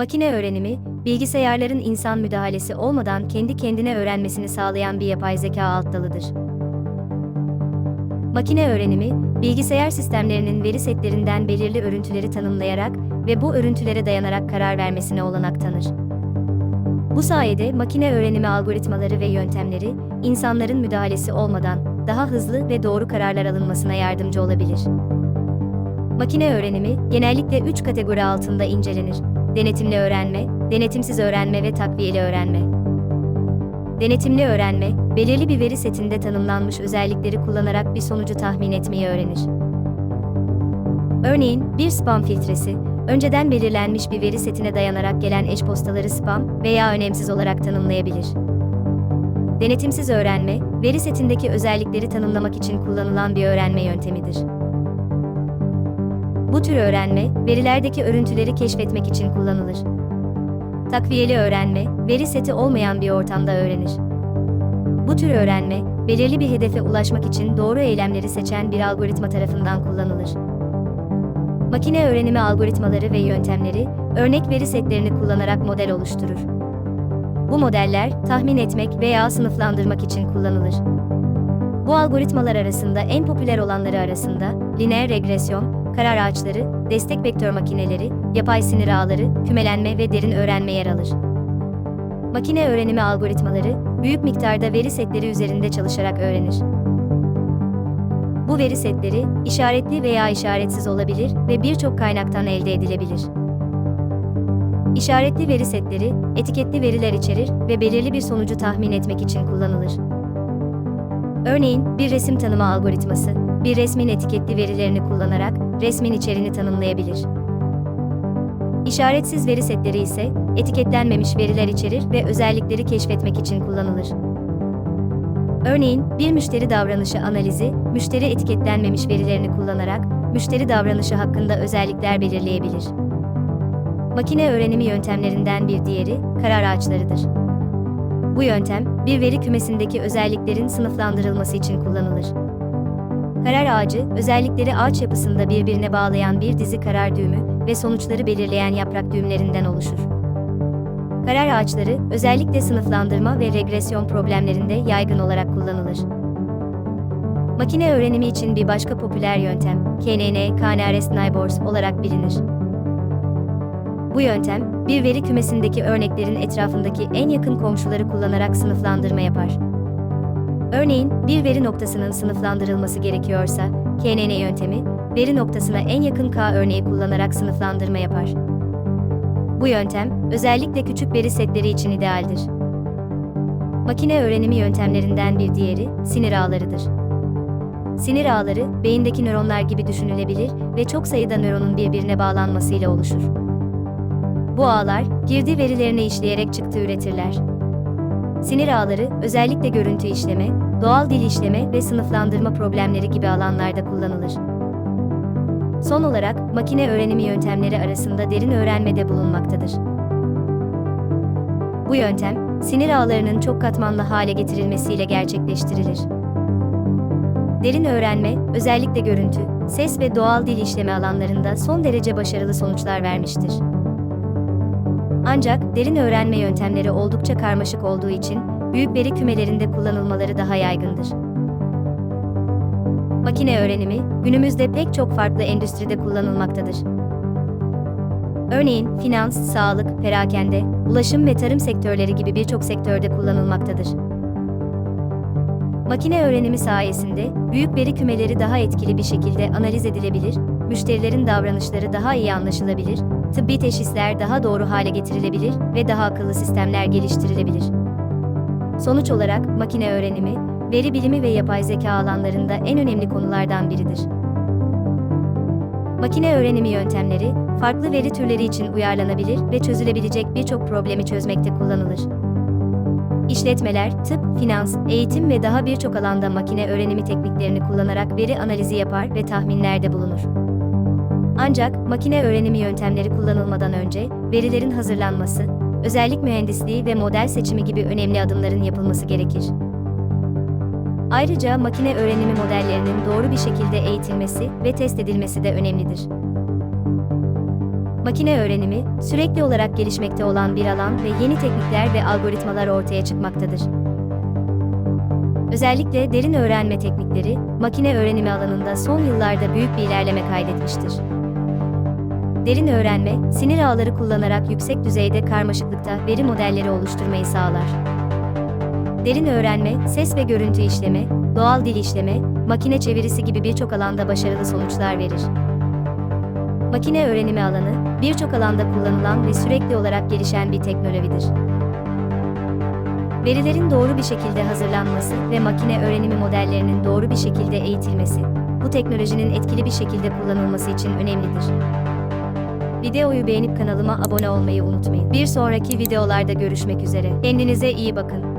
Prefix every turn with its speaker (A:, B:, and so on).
A: Makine öğrenimi, bilgisayarların insan müdahalesi olmadan kendi kendine öğrenmesini sağlayan bir yapay zeka alt dalıdır. Makine öğrenimi, bilgisayar sistemlerinin veri setlerinden belirli örüntüleri tanımlayarak ve bu örüntülere dayanarak karar vermesine olanak tanır. Bu sayede makine öğrenimi algoritmaları ve yöntemleri, insanların müdahalesi olmadan daha hızlı ve doğru kararlar alınmasına yardımcı olabilir. Makine öğrenimi genellikle 3 kategori altında incelenir. Denetimli öğrenme, denetimsiz öğrenme ve takviyeli öğrenme. Denetimli öğrenme, belirli bir veri setinde tanımlanmış özellikleri kullanarak bir sonucu tahmin etmeyi öğrenir. Örneğin, bir spam filtresi, önceden belirlenmiş bir veri setine dayanarak gelen eş-postaları spam veya önemsiz olarak tanımlayabilir. Denetimsiz öğrenme, veri setindeki özellikleri tanımlamak için kullanılan bir öğrenme yöntemidir. Tür öğrenme, verilerdeki örüntüleri keşfetmek için kullanılır. Takviyeli öğrenme, veri seti olmayan bir ortamda öğrenir. Bu tür öğrenme, belirli bir hedefe ulaşmak için doğru eylemleri seçen bir algoritma tarafından kullanılır. Makine öğrenimi algoritmaları ve yöntemleri, örnek veri setlerini kullanarak model oluşturur. Bu modeller, tahmin etmek veya sınıflandırmak için kullanılır. Bu algoritmalar arasında en popüler olanları arasında, lineer regresyon, karar ağaçları, destek vektör makineleri, yapay sinir ağları, kümelenme ve derin öğrenme yer alır. Makine öğrenimi algoritmaları, büyük miktarda veri setleri üzerinde çalışarak öğrenir. Bu veri setleri, işaretli veya işaretsiz olabilir ve birçok kaynaktan elde edilebilir. İşaretli veri setleri, etiketli veriler içerir ve belirli bir sonucu tahmin etmek için kullanılır. Örneğin, bir resim tanıma algoritması, bir resmin etiketli verilerini kullanarak resmin içeriğini tanımlayabilir. İşaretsiz veri setleri ise etiketlenmemiş veriler içerir ve özellikleri keşfetmek için kullanılır. Örneğin, bir müşteri davranışı analizi, müşteri etiketlenmemiş verilerini kullanarak müşteri davranışı hakkında özellikler belirleyebilir. Makine öğrenimi yöntemlerinden bir diğeri karar ağaçlarıdır. Bu yöntem, bir veri kümesindeki özelliklerin sınıflandırılması için kullanılır. Karar ağacı, özellikleri ağaç yapısında birbirine bağlayan bir dizi karar düğümü ve sonuçları belirleyen yaprak düğümlerinden oluşur. Karar ağaçları, özellikle sınıflandırma ve regresyon problemlerinde yaygın olarak kullanılır. Makine öğrenimi için bir başka popüler yöntem, KNN, K-nearest neighbors olarak bilinir. Bu yöntem, bir veri kümesindeki örneklerin etrafındaki en yakın komşuları kullanarak sınıflandırma yapar. Örneğin, bir veri noktasının sınıflandırılması gerekiyorsa, KNN yöntemi, veri noktasına en yakın K örneği kullanarak sınıflandırma yapar. Bu yöntem, özellikle küçük veri setleri için idealdir. Makine öğrenimi yöntemlerinden bir diğeri, sinir ağlarıdır. Sinir ağları, beyindeki nöronlar gibi düşünülebilir ve çok sayıda nöronun birbirine bağlanmasıyla oluşur. Bu ağlar, girdi verilerini işleyerek çıktı üretirler. Sinir ağları, özellikle görüntü işleme, doğal dil işleme ve sınıflandırma problemleri gibi alanlarda kullanılır. Son olarak, makine öğrenimi yöntemleri arasında derin öğrenme de bulunmaktadır. Bu yöntem, sinir ağlarının çok katmanlı hale getirilmesiyle gerçekleştirilir. Derin öğrenme, özellikle görüntü, ses ve doğal dil işleme alanlarında son derece başarılı sonuçlar vermiştir. Ancak derin öğrenme yöntemleri oldukça karmaşık olduğu için büyük veri kümelerinde kullanılmaları daha yaygındır. Makine öğrenimi günümüzde pek çok farklı endüstride kullanılmaktadır. Örneğin finans, sağlık, perakende, ulaşım ve tarım sektörleri gibi birçok sektörde kullanılmaktadır. Makine öğrenimi sayesinde büyük veri kümeleri daha etkili bir şekilde analiz edilebilir, müşterilerin davranışları daha iyi anlaşılabilir, tıbbi teşhisler daha doğru hale getirilebilir ve daha akıllı sistemler geliştirilebilir. Sonuç olarak makine öğrenimi, veri bilimi ve yapay zeka alanlarında en önemli konulardan biridir. Makine öğrenimi yöntemleri, farklı veri türleri için uyarlanabilir ve çözülebilecek birçok problemi çözmekte kullanılır. İşletmeler, tıp, finans, eğitim ve daha birçok alanda makine öğrenimi tekniklerini kullanarak veri analizi yapar ve tahminlerde bulunur. Ancak makine öğrenimi yöntemleri kullanılmadan önce verilerin hazırlanması, özellik mühendisliği ve model seçimi gibi önemli adımların yapılması gerekir. Ayrıca makine öğrenimi modellerinin doğru bir şekilde eğitilmesi ve test edilmesi de önemlidir. Makine öğrenimi, sürekli olarak gelişmekte olan bir alan ve yeni teknikler ve algoritmalar ortaya çıkmaktadır. Özellikle derin öğrenme teknikleri, makine öğrenimi alanında son yıllarda büyük bir ilerleme kaydetmiştir. Derin öğrenme, sinir ağları kullanarak yüksek düzeyde karmaşıklıkta veri modelleri oluşturmayı sağlar. Derin öğrenme, ses ve görüntü işleme, doğal dil işleme, makine çevirisi gibi birçok alanda başarılı sonuçlar verir. Makine öğrenimi alanı, birçok alanda kullanılan ve sürekli olarak gelişen bir teknolojidir. Verilerin doğru bir şekilde hazırlanması ve makine öğrenimi modellerinin doğru bir şekilde eğitilmesi, bu teknolojinin etkili bir şekilde kullanılması için önemlidir. Videoyu beğenip kanalıma abone olmayı unutmayın. Bir sonraki videolarda görüşmek üzere. Kendinize iyi bakın.